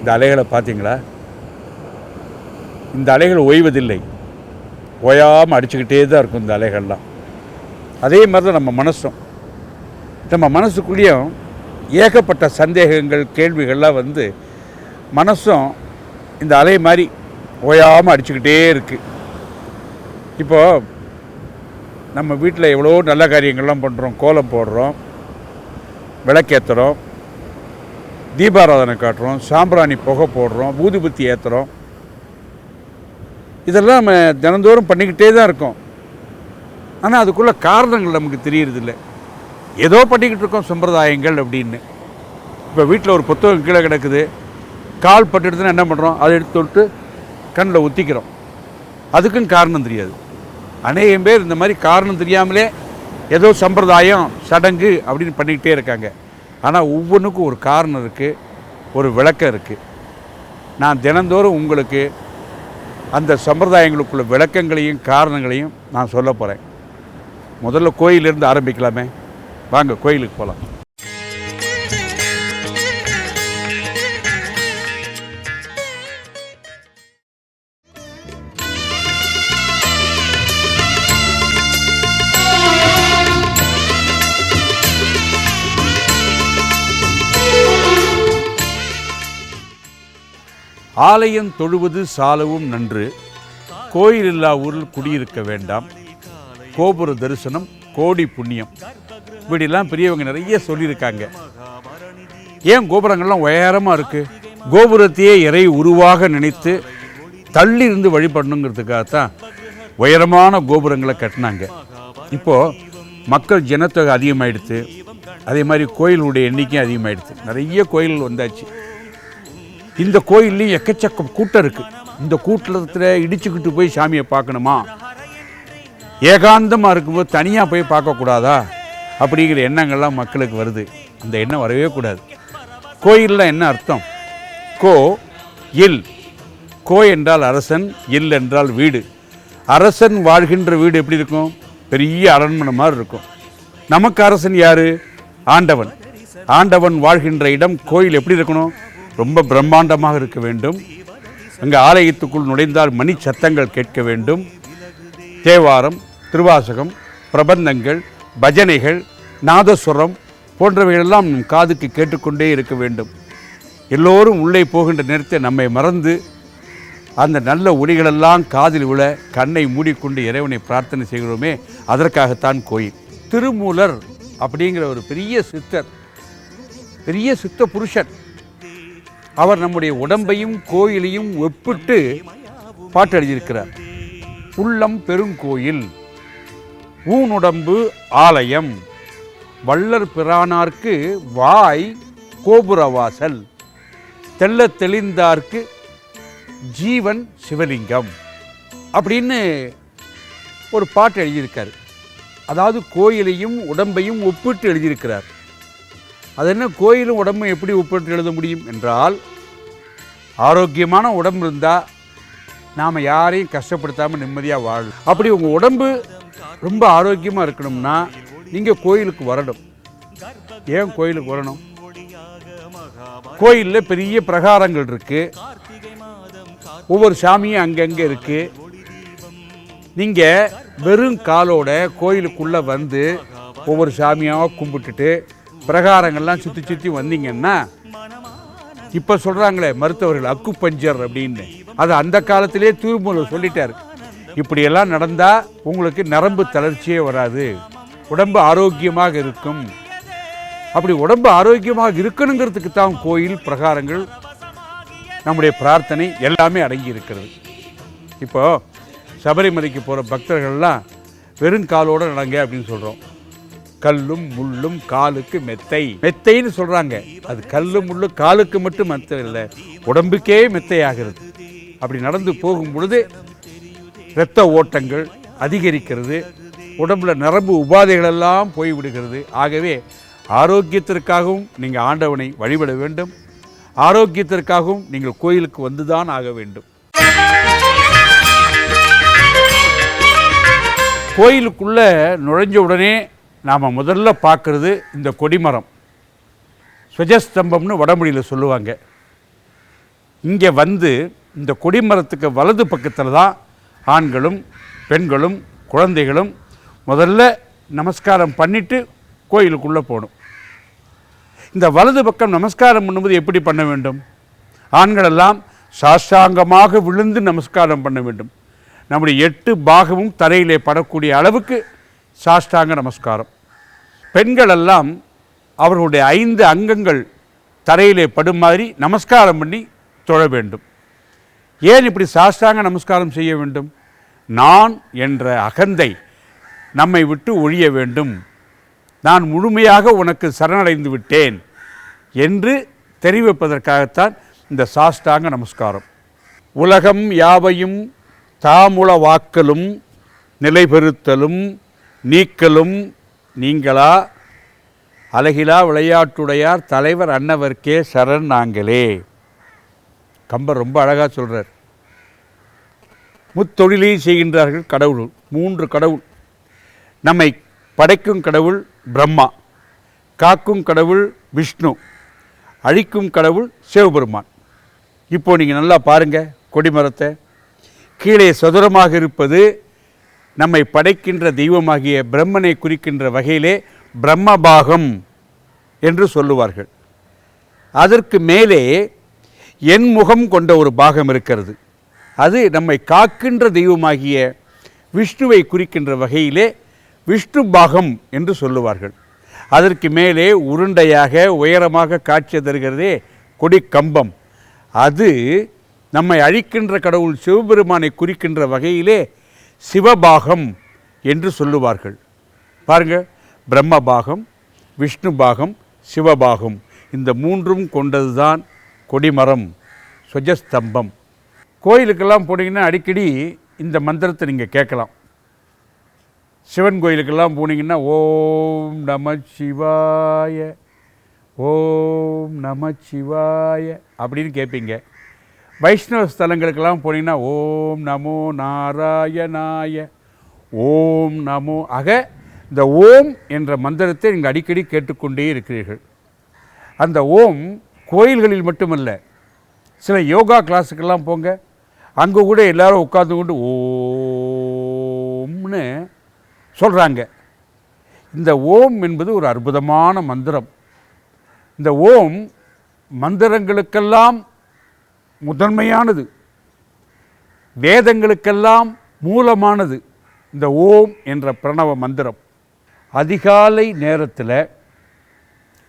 இந்த அலைகளை பார்த்தீங்களா? இந்த அலைகள் ஓய்வதில்லை. ஓயாமல் அடிச்சுக்கிட்டே தான் இருக்கும் இந்த அலைகள்லாம். அதே மாதிரி தான் நம்ம மனசும். நம்ம மனசுக்குள்ளேயும் ஏகப்பட்ட சந்தேகங்கள் கேள்விகள்லாம் வந்து மனசும் இந்த அலை மாதிரி ஓயாமல் அடிச்சுக்கிட்டே இருக்குது இப்போது நம்ம வீட்டில் எவ்வளோ நல்ல காரியங்கள்லாம் பண்ணுறோம் கோலம் போடுறோம் விளக்கேற்றுறோம் தீபாராதனை காட்டுறோம் சாம்பிராணி புகை போடுறோம் ஊதுபத்தி ஏற்றுறோம் இதெல்லாம் நம்ம தினந்தோறும் பண்ணிக்கிட்டே தான் இருக்கோம். ஆனால் அதுக்குள்ள காரணங்கள் நமக்கு தெரியறதில்ல. ஏதோ பண்ணிக்கிட்டு இருக்கோம் சம்பிரதாயங்கள் அப்படின்னு. இப்போ வீட்டில் ஒரு புத்தகம் கீழே கிடக்குது. கால் பட்டுடுதுன்னா என்ன பண்ணுறோம் அதை எடுத்து விட்டு கண்ணில் ஒத்திக்கிறோம் அதுக்கும் காரணம் தெரியாது. அநேகம் பேர் இந்த மாதிரி காரணம் தெரியாமலே ஏதோ சம்பிரதாயம் சடங்கு அப்படின்னு பண்ணிக்கிட்டே இருக்காங்க. ஆனால் ஒவ்வொன்றுக்கும் ஒரு காரணம் இருக்குது ஒரு விளக்கம் இருக்குது நான் தினந்தோறும் உங்களுக்கு அந்த சம்பிரதாயங்களுக்குள்ள விளக்கங்களையும் காரணங்களையும் நான் சொல்ல போகிறேன் முதல்ல கோயிலிருந்து ஆரம்பிக்கலாமே. வாங்க கோயிலுக்கு போகலாம் ஆலயம் தொழுவது சாலவும் நன்று. கோயில் இல்லா ஊரில் குடியிருக்க வேண்டாம். கோபுர தரிசனம் கோடி புண்ணியம். இப்படிலாம் பெரியவங்க நிறைய சொல்லியிருக்காங்க. ஏன் கோபுரங்கள்லாம் உயரமாக இருக்குது கோபுரத்தையே இறை உருவாக நினைத்து தள்ளி இருந்து வழிபடணுங்கிறதுக்காகத்தான் உயரமான கோபுரங்களை கட்டினாங்க. இப்போது மக்கள் ஜனத்தொகை அதிகமாகிடுது அதே மாதிரி கோயிலுடைய எண்ணிக்கையும் அதிகமாகிடுது நிறைய கோயில் வந்தாச்சு. இந்த கோயில்லையும் எக்கச்சக்கம் கூட்டம் இருக்குது இந்த கூட்டத்தில் இடிச்சுக்கிட்டு போய் சாமியை பார்க்கணுமா? ஏகாந்தமாக இருக்கும்போது தனியாக போய் பார்க்கக்கூடாதா அப்படிங்கிற எண்ணங்கள்லாம் மக்களுக்கு வருது. அந்த எண்ணம் வரவே கூடாது. கோயிலில் என்ன அர்த்தம்? கோ இல். கோ என்றால் அரசன் இல் என்றால் வீடு. அரசன் வாழ்கின்ற வீடு எப்படி இருக்கும்? பெரிய அரண்மனை மாதிரி இருக்கும். நமக்கு அரசன் யார்? ஆண்டவன். ஆண்டவன் வாழ்கின்ற இடம் கோயில் எப்படி இருக்கணும்? ரொம்ப பிரம்மாண்டமாக இருக்க வேண்டும். அங்கே ஆலயத்துக்குள் நுழைந்தால் மணி சத்தங்கள் கேட்க வேண்டும். தேவாரம் திருவாசகம் பிரபந்தங்கள் பஜனைகள் நாதஸ்வரம் போன்றவைகளெல்லாம் நம் காதுக்கு கேட்டுக்கொண்டே இருக்க வேண்டும். எல்லோரும் உள்ளே போகின்ற நேரத்தை நம்மை மறந்து அந்த நல்ல ஒளிகளெல்லாம் காதில் விழ கண்ணை மூடிக்கொண்டு இறைவனை பிரார்த்தனை செய்கிறோமே அதற்காகத்தான் கோயில். திருமூலர் அப்படிங்கிற ஒரு பெரிய சித்தர் பெரிய சித்த புருஷன் அவர் நம்முடைய உடம்பையும் கோயிலையும் ஒப்பிட்டு பாட்டு எழுதியிருக்கிறார் உள்ளம் பெருங்கோயில் ஊனுடம்பு ஆலயம் வள்ளர் பிரானார்க்கு வாய் கோபுரவாசல் தெல்ல தெளிந்தார்க்கு ஜீவன் சிவலிங்கம் அப்படின்னு ஒரு பாட்டு எழுதியிருக்கார். அதாவது கோயிலையும் உடம்பையும் ஒப்பிட்டு எழுதியிருக்கிறார். அது என்ன கோயிலும் உடம்பும் எப்படி ஒப்பிட்டு எழுத முடியும் என்றால் ஆரோக்கியமான உடம்பு இருந்தால் நாம் யாரையும் கஷ்டப்படுத்தாமல் நிம்மதியாக வாழும் அப்படி உங்கள் உடம்பு ரொம்ப ஆரோக்கியமாக இருக்கணும்னா நீங்கள் கோயிலுக்கு வரணும். ஏன் கோயிலுக்கு வரணும்? கோயிலில் பெரிய பிரகாரங்கள் இருக்குது ஒவ்வொரு சாமியும் அங்கங்கே இருக்குது நீங்கள் வெறும் காலோட கோயிலுக்குள்ளே வந்து ஒவ்வொரு சாமியாக கும்பிட்டுட்டு பிரகாரங்கள்லாம் சுற்றி சுற்றி வந்தீங்கன்னா இப்போ சொல்கிறாங்களே மருத்துவர்கள் அக்கு பஞ்சர் அப்படின்னு. அது அந்த காலத்திலே திருமூலர் சொல்லிட்டார். இப்படியெல்லாம் நடந்தால் உங்களுக்கு நரம்பு தளர்ச்சியே வராது. உடம்பு ஆரோக்கியமாக இருக்கும். அப்படி உடம்பு ஆரோக்கியமாக இருக்கணுங்கிறதுக்கு தான் கோயில் பிரகாரங்கள் நம்முடைய பிரார்த்தனை எல்லாமே அடங்கி இருக்கிறது. இப்போ சபரிமலைக்கு போகிற பக்தர்கள்லாம் வெறும் காலோடு நடங்க அப்படின்னு சொல்கிறோம் கல்லும் முள்ளும் காலுக்கு மெத்தை. மெத்தைன்னு சொல்கிறாங்க அது கல்லும் முள்ளு காலுக்கு மட்டும் மெத்தை இல்லை. உடம்புக்கே மெத்தையாகிறது. அப்படி நடந்து போகும் பொழுது இரத்த ஓட்டங்கள் அதிகரிக்கிறது. உடம்புல நரம்பு உபாதைகள் எல்லாம் போய்விடுகிறது ஆகவே ஆரோக்கியத்திற்காகவும் நீங்கள் ஆண்டவனை வழிபட வேண்டும். ஆரோக்கியத்திற்காகவும் நீங்கள் கோயிலுக்கு வந்துதான் ஆக வேண்டும். கோயிலுக்குள்ளே நுழைஞ்ச உடனே நாம் முதல்ல பார்க்குறது இந்த கொடிமரம். சுஜஸ்தம்பம்னு வடமொழியில் சொல்லுவாங்க. இங்கே வந்து இந்த கொடிமரத்துக்கு வலது பக்கத்தில் தான் ஆண்களும் பெண்களும் குழந்தைகளும் முதல்ல நமஸ்காரம் பண்ணிட்டு கோயிலுக்குள்ளே போகணும். இந்த வலது பக்கம் நமஸ்காரம் பண்ணும்போது எப்படி பண்ண வேண்டும்? ஆண்களெல்லாம் சாஷ்டாங்கமாக விழுந்து நமஸ்காரம் பண்ண வேண்டும். நம்முடைய எட்டு பாகமும் தரையிலே படக்கூடிய அளவுக்கு சாஷ்டாங்க நமஸ்காரம். பெண்களெல்லாம் அவர்களுடைய ஐந்து அங்கங்கள் தரையிலே படும் மாதிரி நமஸ்காரம் பண்ணி தொழ வேண்டும். ஏன் இப்படி சாஷ்டாங்க நமஸ்காரம் செய்ய வேண்டும்? நான் என்ற அகந்தை நம்மை விட்டு ஒழிய வேண்டும். நான் முழுமையாக உனக்கு சரணடைந்து விட்டேன் என்று தெரிவிப்பதற்காகத்தான் இந்த சாஷ்டாங்க நமஸ்காரம். உலகம் யாவையும் தாமுள வாக்கலும் நிலைபெறுத்தலும் நீக்கலும் நீங்களா? அழகிலா விளையாட்டுடையார் தலைவர் அன்னவர்க்கே சரண் நாங்களே. கம்பர் ரொம்ப அழகாக சொல்கிறார் முத்தொழிலை செய்கின்றார்கள் கடவுள் மூன்று கடவுள். நம்மை படைக்கும் கடவுள் பிரம்மா காக்கும் கடவுள் விஷ்ணு அழிக்கும் கடவுள் சிவபெருமான். இப்போது நீங்கள் நல்லா பாருங்க கொடிமரத்தை. கீழே சதுரமாக இருப்பது நம்மை படைக்கின்ற தெய்வமாகிய பிரம்மனை குறிக்கின்ற வகையிலே பிரம்மபாகம் என்று சொல்லுவார்கள். அதற்கு மேலே என் முகம் கொண்ட ஒரு பாகம் இருக்கிறது. அது நம்மை காக்கின்ற தெய்வமாகிய விஷ்ணுவை குறிக்கின்ற வகையிலே விஷ்ணு பாகம் என்று சொல்லுவார்கள். அதற்கு மேலே உருண்டையாக உயரமாக காட்சி தருகிறதே கொடி கம்பம் அது நம்மை அழிக்கின்ற கடவுள் சிவபெருமானை குறிக்கின்ற வகையிலே சிவபாகம் என்று சொல்லுவார்கள். பாருங்க பிரம்மபாகம் விஷ்ணு பாகம் சிவபாகம். இந்த மூன்றும் கொண்டதுதான் கொடிமரம் சுஜஸ்தம்பம் கோயிலுக்கெல்லாம் போனீங்கன்னா அடிக்கடி இந்த மந்திரத்தை நீங்கள் கேட்கலாம். சிவன் கோயிலுக்கெல்லாம் போனீங்கன்னா ஓம் நம சிவாய ஓம் நம சிவாய அப்படின்னு கேட்பீங்க. வைஷ்ணவ ஸ்தலங்களுக்கெல்லாம் போனீங்கன்னா ஓம் நமோ நாராயணாய ஓம் நமோ. ஆக இந்த ஓம் என்ற மந்திரத்தை நீங்கள் அடிக்கடி கேட்டுக்கொண்டே இருக்கிறீர்கள். அந்த ஓம் கோயில்களில் மட்டுமல்ல சில யோகா கிளாஸுக்கெல்லாம் போங்க. அங்கே கூட எல்லாரும் உட்கார்ந்து கொண்டு ஓம்னு சொல்கிறாங்க இந்த ஓம் என்பது ஒரு அற்புதமான மந்திரம். இந்த ஓம் மந்திரங்களுக்கெல்லாம் முதன்மையானது. வேதங்களுக்கெல்லாம் மூலமானது இந்த ஓம் என்ற பிரணவ மந்திரம். அதிகாலை நேரத்தில்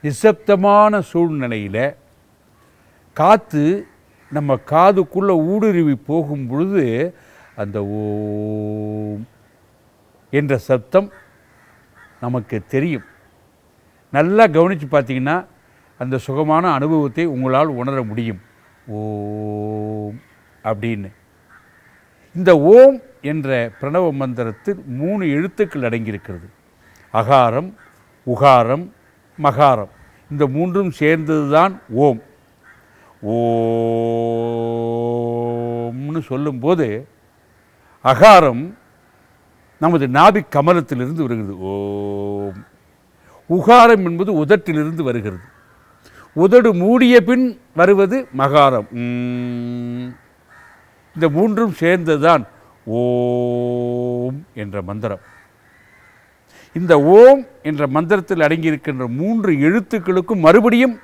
நிசப்தமான சூழ்நிலையில் காற்று நம்ம காதுக்குள்ளே ஊடுருவி போகும் பொழுது அந்த ஓம் என்ற சத்தம் நமக்கு தெரியும். நல்லா கவனித்து பார்த்தீங்கன்னா அந்த சுகமான அனுபவத்தை உங்களால் உணர முடியும். ஓம் அப்படின்னு. இந்த ஓம் என்ற பிரணவ மந்திரத்தில் மூணு எழுத்துக்கள் அடங்கியிருக்கிறது. அகாரம் உகாரம் மகாரம். இந்த மூன்றும் சேர்ந்தது தான் ஓம். ஓம்னு சொல்லும்போது அகாரம் நமது நாபி கமலத்திலிருந்து வருகிறது. ஓம். உகாரம் என்பது உதட்டிலிருந்து வருகிறது. உதடு மூடிய பின் வருவது மகாரம். இந்த மூன்றும் சேர்ந்ததுதான் ஓம் என்ற மந்திரம். இந்த ஓம் என்ற மந்திரத்தில் அடங்கியிருக்கின்ற மூன்று எழுத்துக்களுக்கும் மறுபடியும்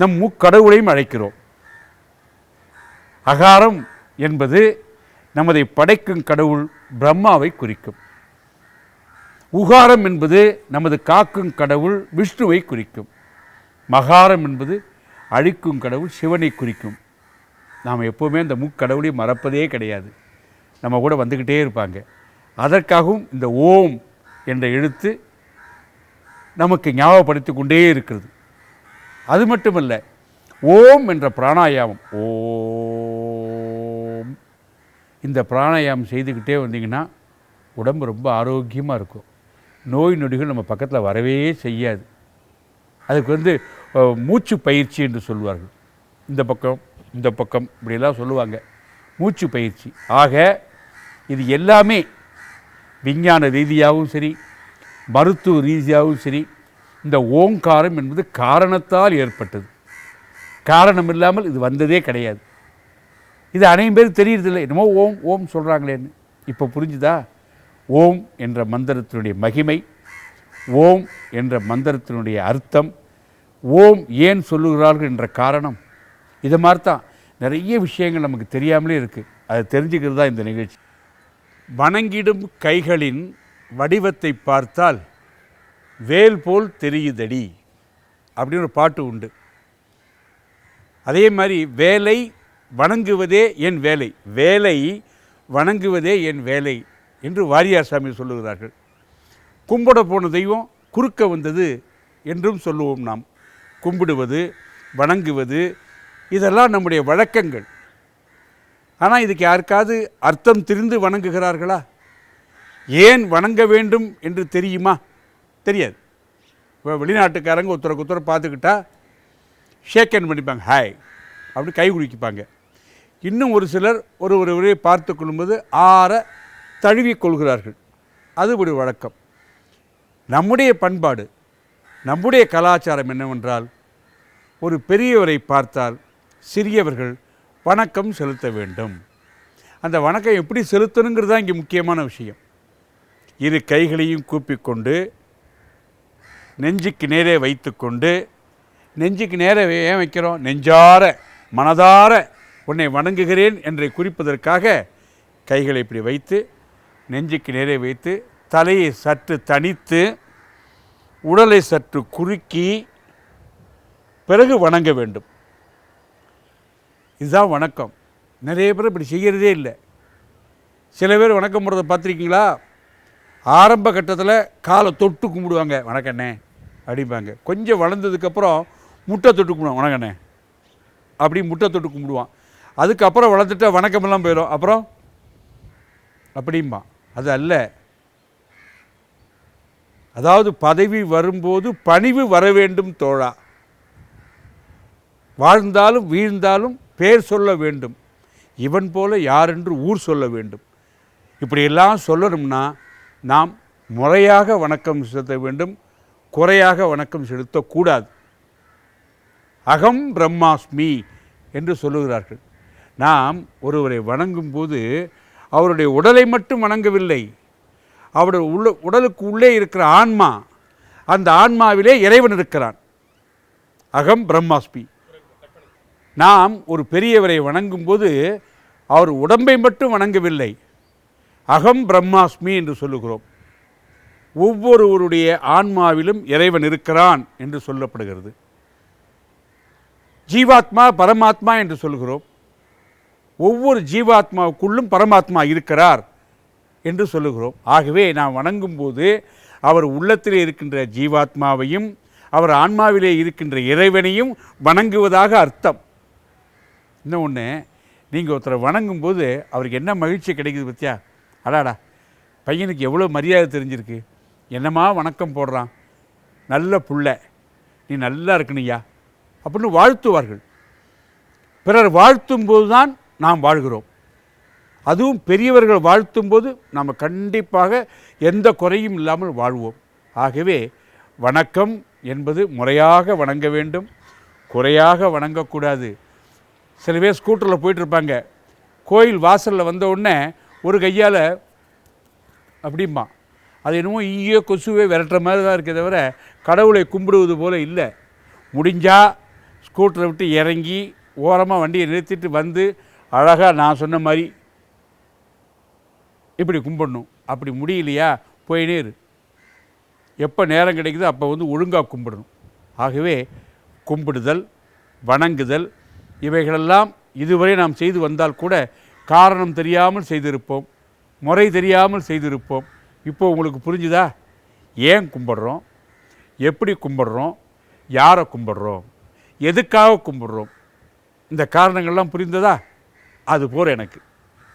நம் முக்கடவுளையும் அழைக்கிறோம். அகாரம் என்பது நமதை படைக்கும் கடவுள் பிரம்மாவை குறிக்கும். உகாரம் என்பது நமது காக்கும் கடவுள் விஷ்ணுவை குறிக்கும். மகாரம் என்பது அழிக்கும் கடவுள் சிவனை குறிக்கும். நாம் எப்போவுமே அந்த முக்கடவுளையும் மறப்பதே கிடையாது. நம்ம கூட வந்துக்கிட்டே இருப்பாங்க. அதற்காகவும் இந்த ஓம் என்ற எழுத்து நமக்கு ஞாபகப்படுத்தி கொண்டே இருக்கிறது. அது மட்டுமல்ல ஓம் என்ற பிராணாயாமம் ஓம் இந்த பிராணாயாமம் செய்துக்கிட்டே வந்தீங்கன்னா உடம்பு ரொம்ப ஆரோக்கியமாக இருக்கும். நோய் நொடிகள் நம்ம பக்கத்தில் வரவே செய்யாது. அதுக்கு வந்து மூச்சு பயிற்சி என்று சொல்வார்கள் இந்த பக்கம் இந்த பக்கம் இப்படியெல்லாம் சொல்லுவாங்க. மூச்சு பயிற்சி. ஆக இது எல்லாமே விஞ்ஞான ரீதியாகவும் சரி மருத்துவ ரீதியாகவும் சரி இந்த ஓங்காரம் என்பது காரணத்தால் ஏற்பட்டது. காரணம் இல்லாமல் இது வந்ததே கிடையாது. இது அனைவரும் பேர் தெரியறதில்லை. என்னமோ ஓம் ஓம் சொல்கிறாங்களேன்னு இப்போ புரிஞ்சுதா? ஓம் என்ற மந்திரத்தினுடைய மகிமை ஓம் என்ற மந்திரத்தினுடைய அர்த்தம் ஓம் ஏன் சொல்லுகிறார்கள் என்ற காரணம். இது மாதிரி தான் நிறைய விஷயங்கள் நமக்கு தெரியாமலே இருக்குது அதை தெரிஞ்சுக்கிறது தான் இந்த நிகழ்ச்சி. வணங்கிடும் கைகளின் வடிவத்தை பார்த்தால் வேல் போல் தெரியுதடி அப்படின்னு ஒரு பாட்டு உண்டு. அதே மாதிரி வேலை வணங்குவதே என் வேலை வேலை வணங்குவதே என் வேலை என்று வாரியார் சாமி சொல்லுகிறார்கள். கும்பிட போன தெய்வம் குறுக்க வந்தது என்றும் சொல்லுவோம் நாம். கும்பிடுவது வணங்குவது இதெல்லாம் நம்முடைய வழக்கங்கள். ஆனால் இதுக்கு யாருக்காவது அர்த்தம் திரிந்து வணங்குகிறார்களா? ஏன் வணங்க வேண்டும் என்று தெரியுமா? தெரியாது. இப்போ வெளிநாட்டுக்காரங்க ஒருத்தரை ஒருத்தர பார்த்துக்கிட்டா ஷேக் ஹேண்ட் பண்ணிப்பாங்க ஹாய் அப்படி கை குலுக்கிப்பாங்க. இன்னும் ஒரு சிலர் ஒரு ஒருவரை பார்த்து கொள்ளும்போது ஆற தழுவி கொள்கிறார்கள். அது ஒரு வழக்கம். நம்முடைய பண்பாடு நம்முடைய கலாச்சாரம் என்னவென்றால் ஒரு பெரியவரை பார்த்தால் சிறியவர்கள் வணக்கம் செலுத்த வேண்டும். அந்த வணக்கம் எப்படி செலுத்தணுங்கிறது தான் இங்கே முக்கியமான விஷயம். இரு கைகளையும் கூப்பிக்கொண்டு நெஞ்சுக்கு நேரே வைத்துக்கொண்டு நெஞ்சுக்கு நேரே ஏன் வைக்கிறோம்? நெஞ்சார மனதார உன்னை வணங்குகிறேன் என்று குறிப்பதற்காக கைகளை இப்படி வைத்து நெஞ்சுக்கு நேரே வைத்து தலையை சற்று தனித்து உடலை சற்று குறுக்கி பிறகு வணங்க வேண்டும். இதுதான் வணக்கம். நிறைய பேர் இப்படி செய்கிறதே இல்லை. சில பேர் வணக்கம் போடுறத பார்த்துருக்கீங்களா? ஆரம்ப கட்டத்தில் காலை தொட்டு கும்பிடுவாங்க. வணக்கண்ணே அப்படிம்பாங்க. கொஞ்சம் வளர்ந்ததுக்கப்புறம் முட்டை தொட்டு கும்பிடுவான். வணக்கண்ணே அப்படி முட்டை தொட்டு கும்பிடுவான். அதுக்கப்புறம் வளர்த்துட்டா வணக்கமெல்லாம் போயிடும். அப்புறம்? அப்படிம்பா அது அல்ல. அதாவது பதவி வரும்போது பணிவு வர வேண்டும் தோழா. வாழ்ந்தாலும் வீழ்ந்தாலும் பேர் சொல்ல வேண்டும். இவன் போல யாரென்று ஊர் சொல்ல வேண்டும். இப்படியெல்லாம் சொல்லணும்னா நாம் முறையாக வணக்கம் செலுத்த வேண்டும் குறையாக வணக்கம் செலுத்தக்கூடாது. அகம் பிரம்மாஸ்மி என்று சொல்லுகிறார்கள். நாம் ஒருவரை வணங்கும்போது அவருடைய உடலை மட்டும் வணங்கவில்லை. அவருடைய உள்ள உடலுக்கு உள்ளே இருக்கிற ஆன்மா அந்த ஆன்மாவிலே இறைவன் இருக்கிறான். அகம் பிரம்மாஸ்மி. நாம் ஒரு பெரியவரை வணங்கும்போது அவர் உடம்பை மட்டும் வணங்கவில்லை. அகம் பிரம்மாஸ்மி என்று சொல்லுகிறோம். ஒவ்வொருவருடைய ஆன்மாவிலும் இறைவன் இருக்கிறான் என்று சொல்லப்படுகிறது. ஜீவாத்மா பரமாத்மா என்று சொல்கிறோம் ஒவ்வொரு ஜீவாத்மாவுக்குள்ளும் பரமாத்மா இருக்கிறார். என்று சொல்லுகிறோம். ஆகவே நாம் வணங்கும்போது அவர் உள்ளத்திலே இருக்கின்ற ஜீவாத்மாவையும் அவர் ஆன்மாவிலே இருக்கின்ற இறைவனையும் வணங்குவதாக அர்த்தம். இன்னும் ஒன்று நீங்கள் ஒருத்தரை வணங்கும்போது அவருக்கு என்ன மகிழ்ச்சி கிடைக்குது பத்தியா? அடாடா பையனுக்கு எவ்வளோ மரியாதை தெரிஞ்சிருக்கு. என்னம்மா வணக்கம் போடுறான். நல்ல புள்ள. நீ நல்லா இருக்கணுய்யா அப்படின்னு வாழ்த்துவார்கள். பிறர் வாழ்த்தும் போது தான் நாம் வாழ்கிறோம். அதுவும் பெரியவர்கள் வாழ்த்தும்போது நாம் கண்டிப்பாக எந்த குறையும் இல்லாமல் வாழ்வோம். ஆகவே வணக்கம் என்பது முறையாக வணங்க வேண்டும். குறையாக வணங்கக்கூடாது. சில பேர் ஸ்கூட்டரில் போயிட்டுருப்பாங்க. கோயில் வாசலில் வந்த உடனே ஒரு கையால் அப்படிம்பா அது என்னமோ ஈயோ கொசுவே விரட்டுற மாதிரி தான் இருக்கே தவிர கடவுளை கும்பிடுவது போல் இல்லை. முடிஞ்சால் ஸ்கூட்டரை விட்டு இறங்கி ஓரமாக வண்டியை நிறுத்திட்டு வந்து அழகாக நான் சொன்ன மாதிரி இப்படி கும்பிடணும். அப்படி முடியலையா? போயினே இரு எப்போ நேரம் கிடைக்குதோ அப்போ வந்து ஒழுங்காக கும்பிடணும். ஆகவே கும்பிடுதல் வணங்குதல் இவைகளெல்லாம் இதுவரை நாம் செய்து வந்தால் கூட காரணம் தெரியாமல் செய்திருப்போம் முறை தெரியாமல் செய்திருப்போம். இப்போ உங்களுக்கு புரிஞ்சுதா? ஏன் கும்பிட்றோம்? எப்படி கும்பிட்றோம்? யாரை கும்பிட்றோம்? எதுக்காக கும்பிட்றோம்? இந்த காரணங்கள்லாம் புரிந்ததா? அது போகிற எனக்கு.